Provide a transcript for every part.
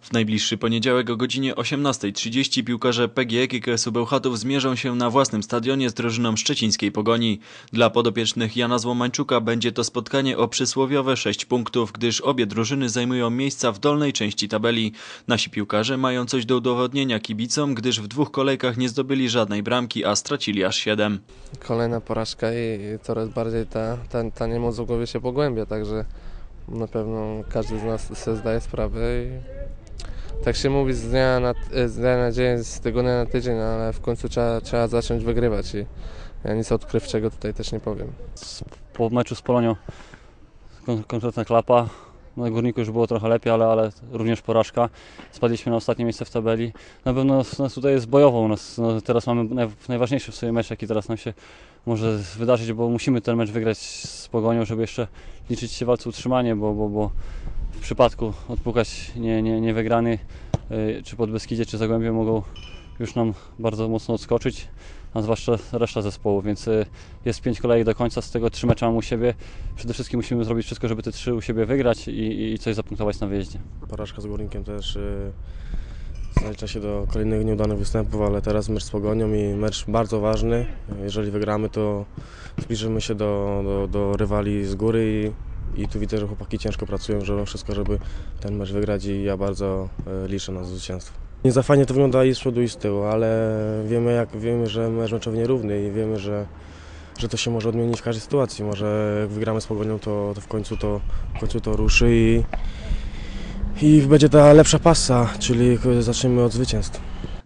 W najbliższy poniedziałek o godzinie 18.30 piłkarze PGE KKS-u Bełchatów zmierzą się na własnym stadionie z drużyną szczecińskiej Pogoni. Dla podopiecznych Jana Złomańczuka będzie to spotkanie o przysłowiowe 6 punktów, gdyż obie drużyny zajmują miejsca w dolnej części tabeli. Nasi piłkarze mają coś do udowodnienia kibicom, gdyż w dwóch kolejkach nie zdobyli żadnej bramki, a stracili aż 7. Kolejna porażka i coraz bardziej ta, ta, ta niemoc w głowie się pogłębia, także na pewno każdy z nas sobie zdaje sprawę i tak się mówi z dnia na, z dnia na dzień, z tygodnia na tydzień, ale w końcu trzeba, trzeba zacząć wygrywać i ja nic odkrywczego tutaj też nie powiem. po meczu z Polonią kon- konkretna klapa. Na górniku już było trochę lepiej, ale, ale również porażka. Spadliśmy na ostatnie miejsce w tabeli. Na pewno nas, nas tutaj jest bojowo. Nas, no, teraz mamy naj, najważniejszy w sobie mecz, jaki teraz nam się może wydarzyć, bo musimy ten mecz wygrać z Pogonią, żeby jeszcze liczyć się walce utrzymanie, bo, bo, bo w przypadku odpukać nie, nie, nie wygrany, y, czy pod Beskidzie, czy Zagłębie mogą już nam bardzo mocno odskoczyć a zwłaszcza reszta zespołu, więc y, jest pięć kolejek do końca, z tego trzy mecze mamy u siebie. Przede wszystkim musimy zrobić wszystko, żeby te trzy u siebie wygrać i, i coś zapunktować na wyjeździe. Porażka z Górnikiem też y, zalicza się do kolejnych nieudanych występów, ale teraz mecz z Pogonią i mecz bardzo ważny. Jeżeli wygramy, to zbliżymy się do, do, do rywali z góry i, i tu widzę, że chłopaki ciężko pracują, że robią wszystko, żeby ten mecz wygrać i ja bardzo y, liczę na zwycięstwo. Nie za fajnie to wygląda i z przodu i z tyłu, ale wiemy, jak, wiemy że mecz meczowy nierówny i wiemy, że, że to się może odmienić w każdej sytuacji. Może jak wygramy z Pogonią, to, to w końcu to, w końcu to ruszy i, i będzie ta lepsza pasa, czyli zaczniemy od zwycięstw.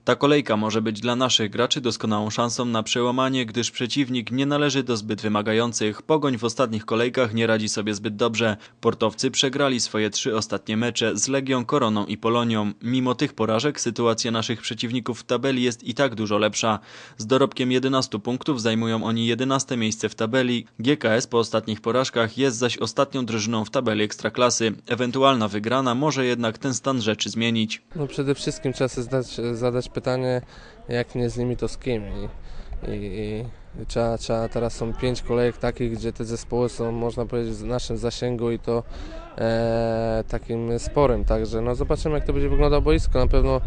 Ta kolejka może być dla naszych graczy doskonałą szansą na przełamanie, gdyż przeciwnik nie należy do zbyt wymagających. Pogoń w ostatnich kolejkach nie radzi sobie zbyt dobrze. Portowcy przegrali swoje trzy ostatnie mecze z Legią, Koroną i Polonią. Mimo tych porażek sytuacja naszych przeciwników w tabeli jest i tak dużo lepsza. Z dorobkiem 11 punktów zajmują oni 11 miejsce w tabeli. GKS po ostatnich porażkach jest zaś ostatnią drużyną w tabeli Ekstraklasy. Ewentualna wygrana może jednak ten stan rzeczy zmienić. No przede wszystkim trzeba zdać, zadać pytanie, jak nie z nimi, to z kim. I, i, i trzeba, trzeba, teraz są pięć kolejek takich, gdzie te zespoły są, można powiedzieć, w naszym zasięgu i to e, takim sporym. Także no zobaczymy, jak to będzie wyglądało boisko. Na pewno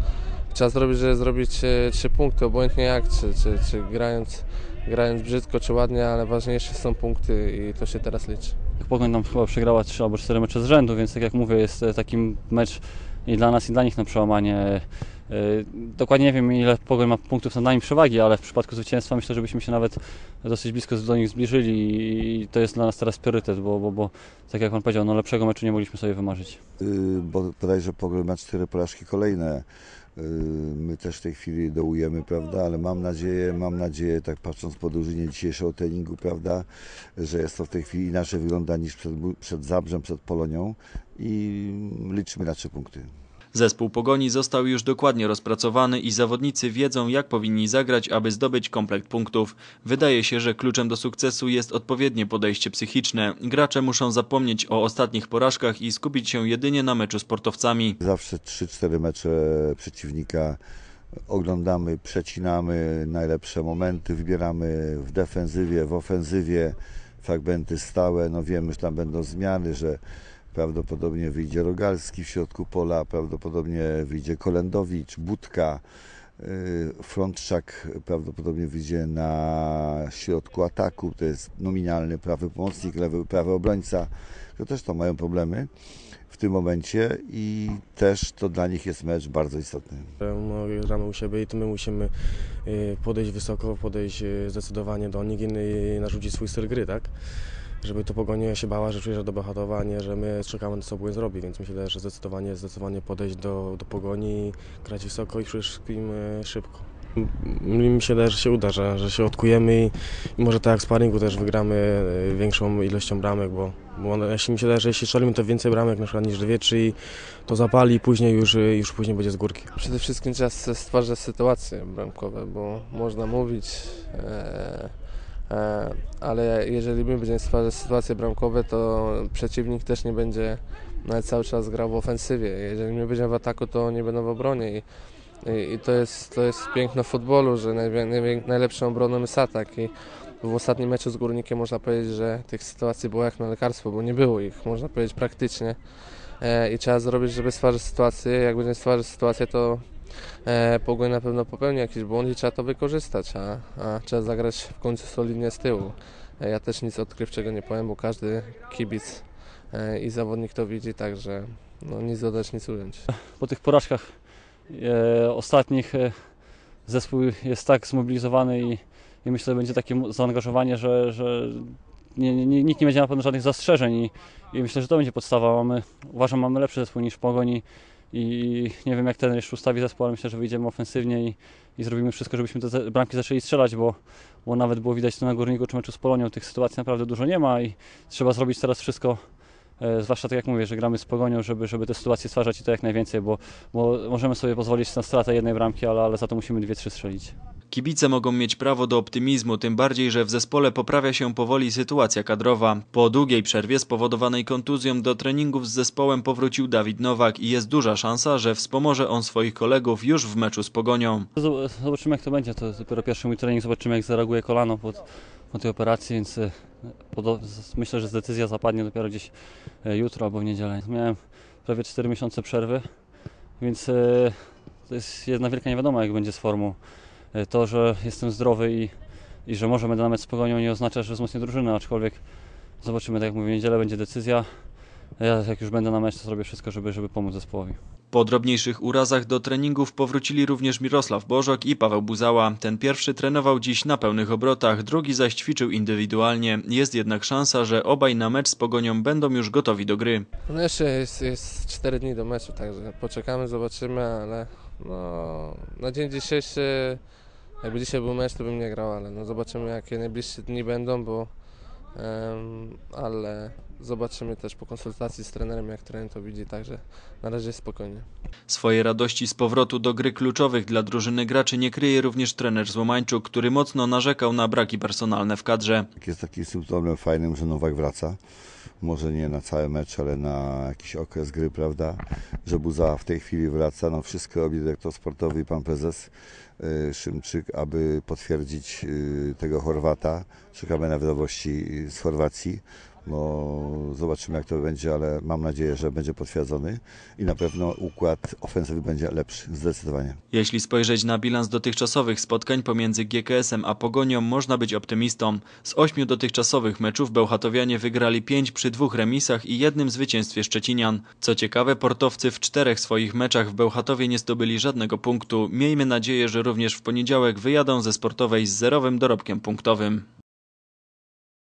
trzeba zrobić, żeby zrobić e, trzy punkty, obojętnie jak, czy, czy, czy grając, grając brzydko, czy ładnie, ale ważniejsze są punkty i to się teraz liczy. Pogoń nam chyba przegrała trzy albo cztery mecze z rzędu, więc tak jak mówię, jest e, taki mecz i dla nas i dla nich na przełamanie. E, Dokładnie nie wiem ile Pogoń ma punktów nad nami przewagi, ale w przypadku zwycięstwa myślę, żebyśmy się nawet dosyć blisko do nich zbliżyli i to jest dla nas teraz priorytet, bo, bo, bo tak jak Pan powiedział, no lepszego meczu nie mogliśmy sobie wymarzyć. Y, bo bodajże Pogoń ma cztery porażki kolejne. Y, My też w tej chwili dołujemy, prawda, ale mam nadzieję, mam nadzieję, tak patrząc po drużynie dzisiejszego treningu, prawda, że jest to w tej chwili inaczej wygląda niż przed, przed Zabrzem, przed Polonią i liczymy na trzy punkty. Zespół Pogoni został już dokładnie rozpracowany i zawodnicy wiedzą, jak powinni zagrać, aby zdobyć komplekt punktów. Wydaje się, że kluczem do sukcesu jest odpowiednie podejście psychiczne. Gracze muszą zapomnieć o ostatnich porażkach i skupić się jedynie na meczu z sportowcami. Zawsze 3-4 mecze przeciwnika oglądamy, przecinamy najlepsze momenty, wybieramy w defensywie, w ofensywie fragmenty stałe. No wiemy, że tam będą zmiany, że prawdopodobnie wyjdzie Rogalski w środku pola, prawdopodobnie wyjdzie Kolendowicz, Budka, y, Frontczak prawdopodobnie wyjdzie na środku ataku, to jest nominalny prawy pomocnik, lewy prawy obrońca, to też to mają problemy w tym momencie i też to dla nich jest mecz bardzo istotny. No, gramy u siebie i to my musimy y, podejść wysoko, podejść y, zdecydowanie do nich i narzucić swój styl gry, tak? Żeby to Pogonia się bała, że przyjeżdża do Bełchatowa, a nie, że my czekamy co Błyn zrobi, więc myślę, że zdecydowanie, zdecydowanie podejść do, do Pogoni grać wysoko i przede wszystkim y, szybko. Mi się wydaje, że się uda, że, że się odkujemy i, i może tak jak w sparingu też wygramy y, większą ilością bramek, bo, bo jeśli mi się wydaje, że jeśli strzelimy to więcej bramek na przykład niż dwie, czy to zapali i później już, y, już później będzie z górki. Przede wszystkim trzeba stwarzać sytuacje bramkowe, bo można mówić, e, e, ale jeżeli my będziemy stwarzać sytuacje bramkowe, to przeciwnik też nie będzie cały czas grał w ofensywie. Jeżeli my będziemy w ataku, to oni będą w obronie i, i, i to, jest, to jest piękno futbolu, że najwię- najwię- najlepszą obroną jest atak i w ostatnim meczu z Górnikiem można powiedzieć, że tych sytuacji było jak na lekarstwo, bo nie było ich, można powiedzieć praktycznie e, i trzeba zrobić, żeby stworzyć sytuację. Jak będziemy stwarzać sytuację, to e, Pogoń na pewno popełni jakiś błąd i trzeba to wykorzystać, a, a trzeba zagrać w końcu solidnie z tyłu. E, ja też nic odkrywczego nie powiem, bo każdy kibic e, i zawodnik to widzi, także no, nic dodać, nic ująć. Po tych porażkach e, ostatnich e, zespół jest tak zmobilizowany i, i myślę, że będzie takie zaangażowanie, że, że nie, nie- nikt nie będzie na pewno żadnych zastrzeżeń i, i myślę, że to będzie podstawa. Mamy, uważam, mamy lepszy zespół niż Pogoń i, i nie wiem jak ten jeszcze ustawi zespół, ale myślę, że wyjdziemy ofensywnie i, i zrobimy wszystko, żebyśmy te bramki zaczęli strzelać, bo, bo nawet było widać to na Górniku czy meczu z Polonią, tych sytuacji naprawdę dużo nie ma i trzeba zrobić teraz wszystko, e, zwłaszcza tak jak mówię, że gramy z Pogonią, żeby, żeby te sytuacje stwarzać i to jak najwięcej, bo, bo możemy sobie pozwolić na stratę jednej bramki, ale, ale za to musimy dwie, trzy strzelić. Kibice mogą mieć prawo do optymizmu, tym bardziej, że w zespole poprawia się powoli sytuacja kadrowa. Po długiej przerwie spowodowanej kontuzją do treningów z zespołem powrócił Dawid Nowak i jest duża szansa, że wspomoże on swoich kolegów już w meczu z Pogonią. Zob- Zobaczymy jak to będzie, to jest dopiero pierwszy mój trening, zobaczymy jak zareaguje kolano po, tej operacji, więc e, myślę, że decyzja zapadnie dopiero gdzieś e, jutro albo w niedzielę. Miałem prawie 4 miesiące przerwy, więc e, to jest jedna wielka niewiadoma jak będzie z formą. E, To, że jestem zdrowy i, i że może będę na mecz z Pogonią nie oznacza, że wzmocnię drużynę, aczkolwiek zobaczymy, tak jak mówię, w niedzielę będzie decyzja. Ja jak już będę na mecz, to zrobię wszystko, żeby, żeby pomóc zespołowi. Po drobniejszych urazach do treningów powrócili również Mirosław Bożok i Paweł Buzała. Ten pierwszy trenował dziś na pełnych obrotach, drugi zaś ćwiczył indywidualnie. Jest jednak szansa, że obaj na mecz z Pogonią będą już gotowi do gry. No jeszcze jest, jest 4 dni do meczu, także poczekamy, zobaczymy, ale no, na dzień dzisiejszy, jakby dzisiaj był mecz, to bym nie grał, ale no zobaczymy jakie najbliższe dni będą, bo em, ale zobaczymy też po konsultacji z trenerem, jak trener to widzi, także na razie jest spokojnie. Swoje radości z powrotu do gry kluczowych dla drużyny graczy nie kryje również trener Złomańczuk, który mocno narzekał na braki personalne w kadrze. Jest takim symptomem fajnym, że Nowak wraca. Może nie na cały mecz, ale na jakiś okres gry, prawda? Że Buza w tej chwili wraca. No wszystko robi dyrektor sportowy i pan prezes y, Szymczyk, aby potwierdzić y, tego Chorwata. Czekamy na wiadomości z Chorwacji. Bo zobaczymy jak to będzie, ale mam nadzieję, że będzie potwierdzony i na pewno układ ofensywy będzie lepszy, zdecydowanie. Jeśli spojrzeć na bilans dotychczasowych spotkań pomiędzy GKS-em a Pogonią, można być optymistą. Z ośmiu dotychczasowych meczów Bełchatowianie wygrali pięć przy dwóch remisach i jednym zwycięstwie Szczecinian. Co ciekawe, portowcy w czterech swoich meczach w Bełchatowie nie zdobyli żadnego punktu. Miejmy nadzieję, że również w poniedziałek wyjadą ze sportowej z zerowym dorobkiem punktowym.